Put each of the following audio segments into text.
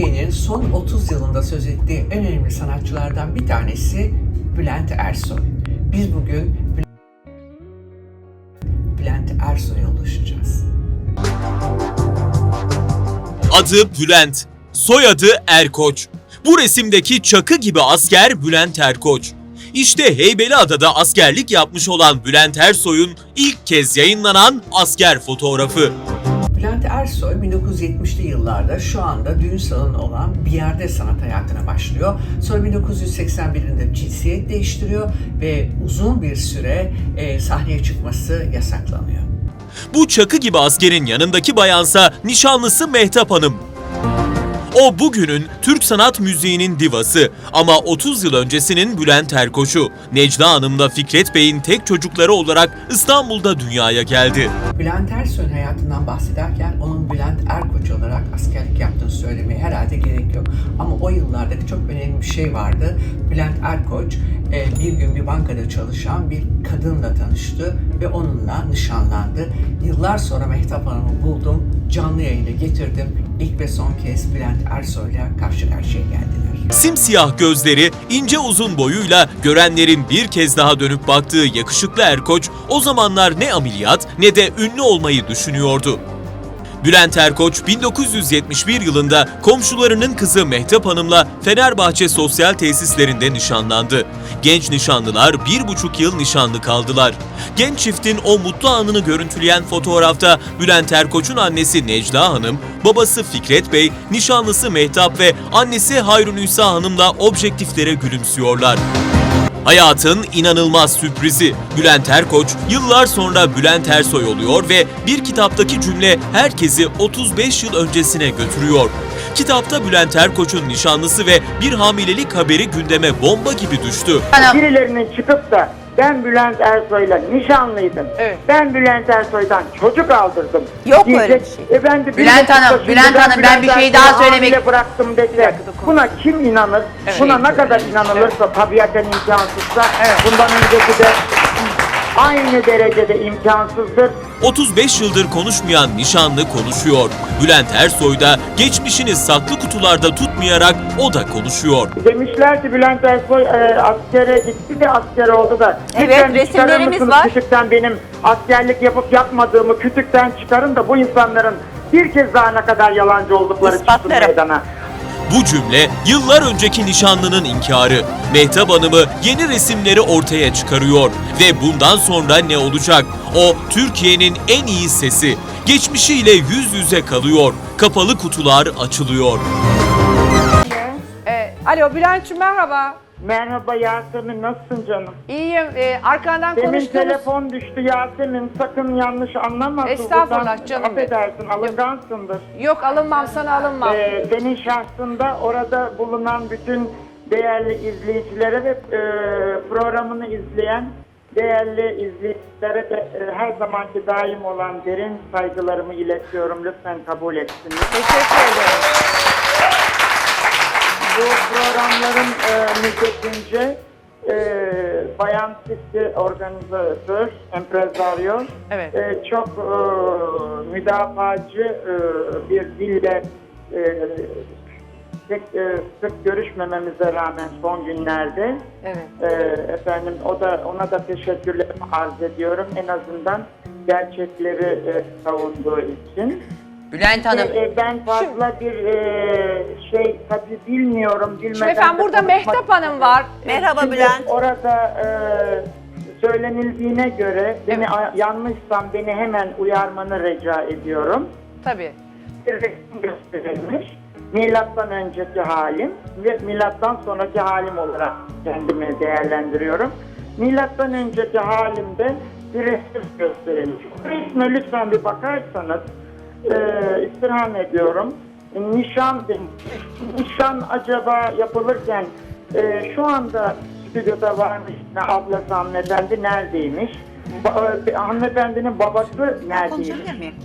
Türkiye'nin son 30 yılında söz ettiği en önemli sanatçılardan bir tanesi Bülent Ersoy. Biz bugün Bülent Ersoy'a ulaşacağız. Adı Bülent, soyadı Erkoç. Bu resimdeki çakı gibi asker Bülent Erkoç. İşte Heybeliada'da askerlik yapmış olan Bülent Ersoy'un ilk kez yayınlanan asker fotoğrafı. Bülent Ersoy 1970'li yıllarda şu anda düğün salonu olan bir yerde sanat hayatına başlıyor. Sonra 1981'inde cinsiyet değiştiriyor ve uzun bir süre e, sahneye çıkması yasaklanıyor. Bu çakı gibi askerin yanındaki bayansa nişanlısı Mehtap Hanım. O bugünün Türk sanat müziğinin divası ama 30 yıl öncesinin Bülent Erkoç'u. Necla Hanım'la Fikret Bey'in tek çocukları olarak İstanbul'da dünyaya geldi. Bülent Ersoy'un hayatından bahsederken onun Bülent Erkoç olarak askerlik yaptığını söylemeye herhalde gerek yok. Ama o yıllardaki çok önemli bir şey vardı. Bülent Erkoç e, bir gün bir bankada çalışan bir kadınla tanıştı ve onunla nişanlandı. Yıllar sonra Mehtap Hanım'ı buldum, canlı yayına getirdim. İlk ve son kez Bülent Ersoy'la karşı karşıya geldiler. Simsiyah gözleri, ince uzun boyuyla görenlerin bir kez daha dönüp baktığı yakışıklı Erkoç o zamanlar ne ameliyat ne de ünlü olmayı düşünüyordu. Bülent Erkoç 1971 yılında komşularının kızı Mehtap Hanım'la Fenerbahçe sosyal tesislerinde nişanlandı. Genç nişanlılar bir buçuk yıl nişanlı kaldılar. Genç çiftin o mutlu anını görüntüleyen fotoğrafta Bülent Erkoç'un annesi Necla Hanım, babası Fikret Bey, nişanlısı Mehtap ve annesi Hayrunisa Hanım'la objektiflere gülümsüyorlar. Hayatın inanılmaz sürprizi. Bülent Erkoç yıllar sonra Bülent Ersoy oluyor ve bir kitaptaki cümle herkesi 35 yıl öncesine götürüyor. Kitapta Bülent Erkoç'un nişanlısı ve bir hamilelik haberi gündeme bomba gibi düştü. birilerinin çıkıp da ben Bülent Ersoy'la nişanlıydım. Evet. Ben Bülent Ersoy'dan çocuk aldırdım. Yok diyecek. öyle bir şey. E ben de Bülent Hanım, Bülent Hanım, ben bir şey daha söylemek- bıraktım dediler. Buna kim inanır? Buna ne kadar inanılırsa tabiaten imkansızsa bundan önceki de aynı derecede imkansızdır. 35 yıldır konuşmayan nişanlı konuşuyor. Bülent Ersoy da geçmişini saklı kutularda tutmayarak o da konuşuyor. Demişler ki Bülent Ersoy e, askere gitti de asker oldu da. Evet, Lütfen resimlerimiz çıkarır mısınız var. Kütükten benim askerlik yapıp yapmadığımı kütükten çıkarın da bu insanların bir kez daha ne kadar yalancı oldukları çıksın İspatlarım. meydana. Bu cümle yıllar önceki nişanlının inkarı. Mehtap Hanım'ı yeni resimleri ortaya çıkarıyor. Ve bundan sonra ne olacak? O Türkiye'nin en iyi sesi. Geçmişiyle yüz yüze kalıyor. Kapalı kutular açılıyor. Ee, alo Bülent'ciğim merhaba. Merhaba Yasemin nasılsın canım? İyiyim. Ee, arkandan Demin konuştuğumuz... telefon düştü Yasemin sakın yanlış anlama. Estağfurullah Buradan canım. Affedersin alıngansındır. Yok alınmam sana alınmam. Ee, senin şahsında orada bulunan bütün değerli izleyicilere ve e, programını izleyen değerli izleyicilere de e, her zamanki daim olan derin saygılarımı iletiyorum. Lütfen kabul etsinler. Teşekkür ederim. Bu programların e, müddetince e, Bayan Sisi organizatör, empresario Evet. e, çok e, müdafacı e, bir dille e, pek e, sık görüşmememize rağmen son günlerde Evet. e, efendim o da ona da teşekkürlerimi arz ediyorum en azından gerçekleri e, savunduğu için. Bülent Hanım. E, e, ben fazla bir e, şey tabii bilmiyorum bilmeden Şimdi efendim de burada konuşmak Mehtap Hanım var. Merhaba Şimdi Bülent. Orada e, söylenildiğine göre beni Evet. a- yanlışsam beni hemen uyarmanı rica ediyorum. Tabii. Bir resim gösterilmiş. Milattan önceki halim ve milattan sonraki halim olarak kendimi değerlendiriyorum. Milattan önceki halimde bir resim gösterilmiş. Bu resme lütfen bir bakarsanız e, istirham ediyorum. Nişan, nişan acaba yapılırken e, şu anda stüdyoda var mı? Ne Ablası hanımefendi neredeymiş? Ba- e, hanımefendinin babası neredeymiş?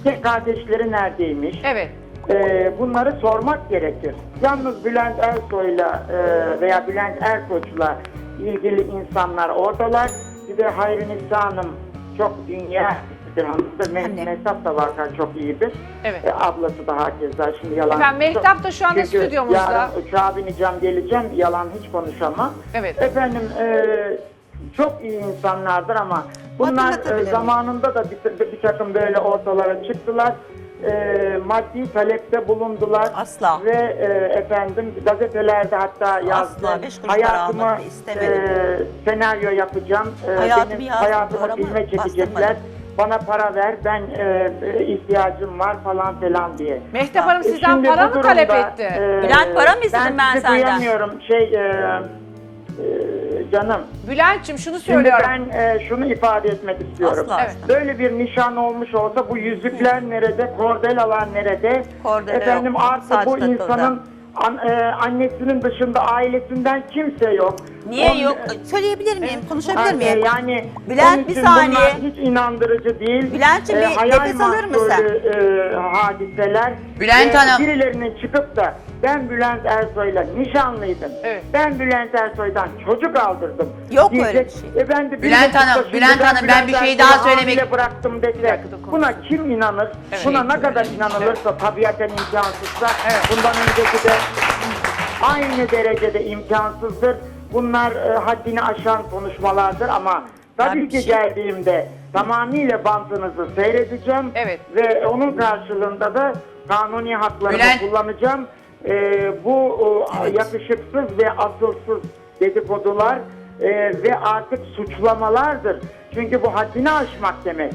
Tek kardeşleri neredeymiş? Evet. Ee, bunları sormak gerekir. Yalnız Bülent Ersoy'la e, veya Bülent Erkoç'la ilgili insanlar oradalar. Bir de Hayri Nisa Hanım çok dünya hanımdır. Me- Anne. Mehtap da Varkan çok iyidir. Evet. E, ablası da hakeza şimdi yalan. Efendim, Mehtap da şu anda Çünkü stüdyomuzda. Yarın uçağa bineceğim geleceğim yalan hiç konuşamam. Evet. Efendim e, çok iyi insanlardır ama bunlar Hatırlatabilirim. e, zamanında da bir, bir, takım böyle ortalara çıktılar. E, maddi talepte bulundular. Asla. Ve e, efendim gazetelerde hatta yazdı. beş kuruş para Hayatımı almak istemedim. e, senaryo yapacağım. E, Hayatımı benim yazdım, hayatımı paramı filme çekecekler. bastırmadım. Bana para ver ben e, e, ihtiyacım var falan filan diye. Mehtap Hanım E, sizden şimdi para bu mı talep durumda, etti? e, Bülent, para mı istedim ben sizi senden? duyamıyorum şey e, e, canım. Bülent'ciğim şunu Şimdi söylüyorum. ben e, şunu ifade etmek istiyorum. Asla. Evet. Böyle bir nişan olmuş olsa bu yüzükler nerede, kordelalar nerede? Kordela Efendim yok, artık saç bu takıldı. insanın an- e, annesinin dışında ailesinden kimse yok. Niye On- yok? Söyleyebilir miyim? Konuşabilir Ha, e, miyim? Yani Bülent, onun bir için saniye. bunlar hiç inandırıcı değil. Bülent'ciğim, bir hayal nefes alır mısın? mahsulü, e, hadiseler. Bülent Ve Hanım. Birilerinin çıkıp da ben Bülent Ersoy'la nişanlıydım. Evet. Ben Bülent Ersoy'dan çocuk aldırdım. Yok Diyecek. öyle bir şey. E ben de Bülent bir Hanım, Bülent Hanım, ben bir Bülent şey daha Ersoy'u söylemek- hamile bıraktım Bir konuş. Buna kim inanır? Evet. Buna ne kadar inanılırsa tabiaten imkansızsa Evet. bundan önceki de aynı derecede imkansızdır. Bunlar e, haddini aşan konuşmalardır ama tabii ki şey- geldiğimde tamamıyla bantınızı seyredeceğim Evet. ve onun karşılığında da kanuni haklarımı Bülent- kullanacağım. E, bu o, yakışıksız ve asılsız dedikodular e, ve artık suçlamalardır. Çünkü bu haddini aşmak demek.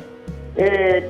E,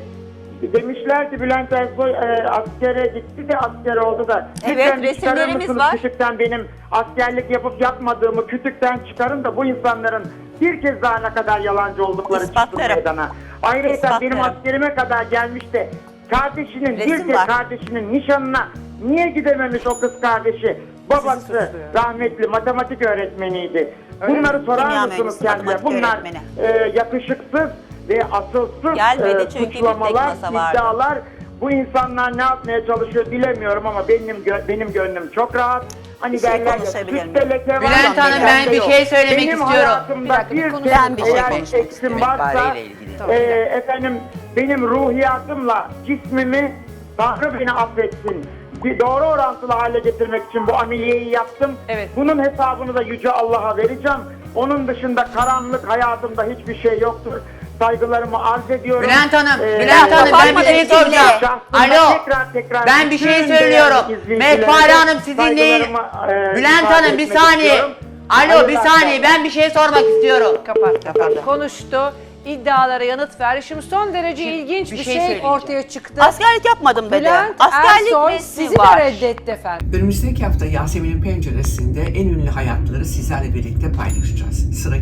demişlerdi Bülent Ersoy e, askere gitti de asker oldu da. Evet, Lütfen bir çıkarır resimlerimiz mısınız var. Kütükten benim askerlik yapıp yapmadığımı kütükten çıkarın da bu insanların bir kez daha ne kadar yalancı oldukları çıksın İspatlarım. meydana. Ayrıca İspatlarım. benim askerime kadar gelmiş de kardeşinin bir Resim kez var. kardeşinin nişanına niye gidememiş o kız kardeşi? Babası suçluyor. rahmetli matematik öğretmeniydi. Bunları sorar mısınız mühendisi, matematik Bunlar öğretmeni. e, yakışıksız ve asılsız Gelmedi e, çünkü bir tek suçlamalar, masa vardı. iddialar. Bu insanlar ne yapmaya çalışıyor bilemiyorum ama benim gö- benim gönlüm çok rahat. Hani Bir şey derler ya konuşabilir sütte miyim? leke var. Bülent ama Hanım, ben bir yok. şey söylemek benim istiyorum. hayatımda Bir dakika, bir bir, tek Ben bir şey eğer konuşmak eksim istiyorum varsa ilgili. E, efendim benim ruhiyatımla cismimi Tanrı beni affetsin. Bir doğru orantılı hale getirmek için bu ameliyeyi yaptım. Evet. Bunun hesabını da Yüce Allah'a vereceğim. Onun dışında karanlık hayatımda hiçbir şey yoktur. Saygılarımı arz ediyorum. Bülent Hanım, Ee, Bülent Hanım ben bir şey soracağım. Alo. tekrar tekrar Ben bir şey bütün söylüyorum. izleyicilerime Mehpare Hanım sizinle saygılarımı, e, Bülent ifade Hanım bir etmek saniye. istiyorum. Alo bir Hayırlı saniye ben bir şey sormak istiyorum. Kapat Kapadı. Konuştu. iddialara yanıt verdi. Şimdi son derece ilginç bir bir, şey şey, söyleyeceğim. ortaya çıktı. Askerlik yapmadım dedi. Bülent Askerlik Ersoy sizi var. de reddetti efendim. Önümüzdeki hafta Yasemin'in penceresinde en ünlü hayatları sizlerle birlikte paylaşacağız. Sıra